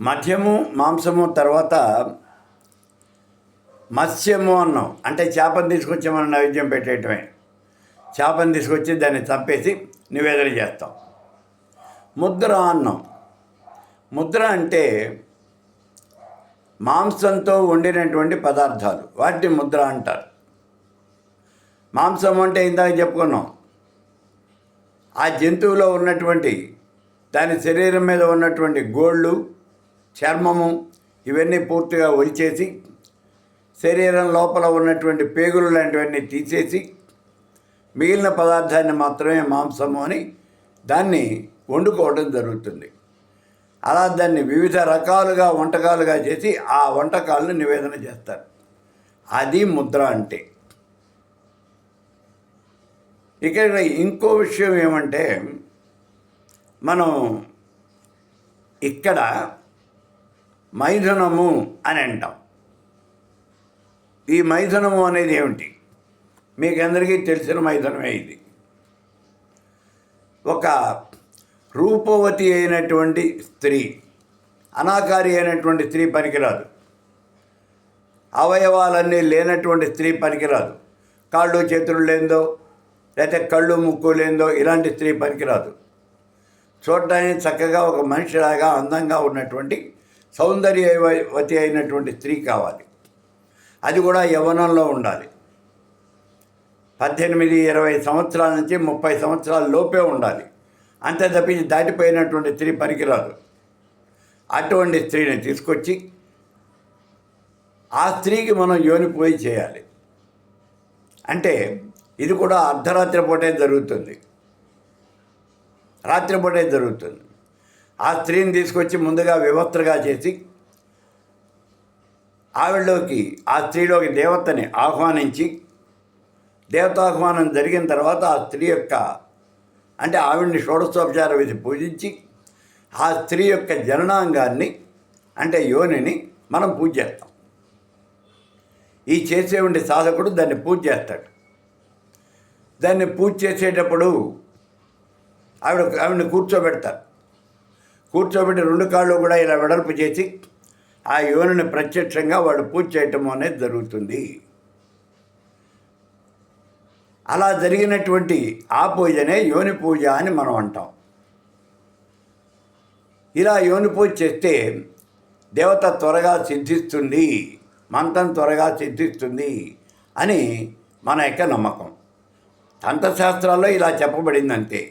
మద్యము మాంసము తర్వాత మత్స్యము అన్నాం. అంటే చేపను తీసుకొచ్చి మనం నైవేద్యం పెట్టేయటమే. చేపను తీసుకొచ్చి దాన్ని చంపేసి నివేదన చేస్తాం. ముద్ర అన్నం. ముద్ర అంటే మాంసంతో వండినటువంటి పదార్థాలు. వాటిని ముద్ర అంటారు. మాంసం అంటే ఇందాక చెప్పుకున్నాం. ఆ జంతువులో ఉన్నటువంటి దాని శరీరం మీద ఉన్నటువంటి గోళ్ళు చర్మము ఇవన్నీ పూర్తిగా ఒలిచేసి శరీరం లోపల ఉన్నటువంటి పేగులు లాంటివన్నీ తీసేసి మిగిలిన పదార్థాన్ని మాత్రమే మాంసము అని దాన్ని వండుకోవడం జరుగుతుంది. అలా దాన్ని వివిధ రకాలుగా వంటకాలుగా చేసి ఆ వంటకాలను నివేదన చేస్తారు. అది ముద్ర అంటే. ఇక్కడ ఇంకో విషయం ఏమంటే మనం ఇక్కడ మైథునము అని అంటాం. ఈ మైథునము అనేది ఏమిటి? మీకు అందరికీ తెలిసిన మైథునమే ఇది. ఒక రూపవతి అయినటువంటి స్త్రీ అనాకారి అయినటువంటి స్త్రీ పనికిరాదు. అవయవాలన్నీ లేనటువంటి స్త్రీ పనికిరాదు. కాళ్ళు చేతులు లేదో లేకపోతే కళ్ళు ముక్కు లేదో ఇలాంటి స్త్రీ పనికిరాదు. చూడటానికి చక్కగా ఒక మనిషిలాగా అందంగా ఉన్నటువంటి సౌందర్యవతి అయినటువంటి స్త్రీ కావాలి. అది కూడా యవ్వనంలో ఉండాలి. పద్దెనిమిది ఇరవై సంవత్సరాల నుంచి ముప్పై సంవత్సరాల లోపే ఉండాలి. అంతే తప్పించి దాటిపోయినటువంటి స్త్రీ పనికిరాదు అటువంటి స్త్రీని తీసుకొచ్చి ఆ స్త్రీకి మనం యోని పోయి చేయాలి. అంటే ఇది కూడా అర్ధరాత్రి పూటే జరుగుతుంది. రాత్రిపూటే జరుగుతుంది. ఆ స్త్రీని తీసుకొచ్చి ముందుగా వివస్త్రగా చేసి ఆవిడలోకి ఆ స్త్రీలోకి దేవతని ఆహ్వానించి దేవతాహ్వానం జరిగిన తర్వాత ఆ స్త్రీ యొక్క అంటే ఆవిడ్ని షోడశోపచార విధి పూజించి ఆ స్త్రీ యొక్క జననాంగాన్ని అంటే యోనిని మనం పూజ చేస్తాం. ఈ చేసేవంటి సాధకుడు దాన్ని పూజ చేస్తాడు. దాన్ని పూజ చేసేటప్పుడు ఆవిడ ఆవిడని కూర్చోబెడతారు. కూర్చోబెట్టి రెండు కాళ్ళు కూడా ఇలా వెడల్పు చేసి ఆ యోనిని ప్రత్యక్షంగా వాడు పూజ చేయటం అనేది జరుగుతుంది. అలా జరిగినటువంటి ఆ పూజనే యోని పూజ అని మనం అంటాం. ఇలా యోని పూజ చేస్తే దేవత త్వరగా సిద్ధిస్తుంది మంత్రం త్వరగా సిద్ధిస్తుంది అని మన యొక్క నమ్మకం. తంత్రశాస్త్రాల్లో ఇలా చెప్పబడిందంతే.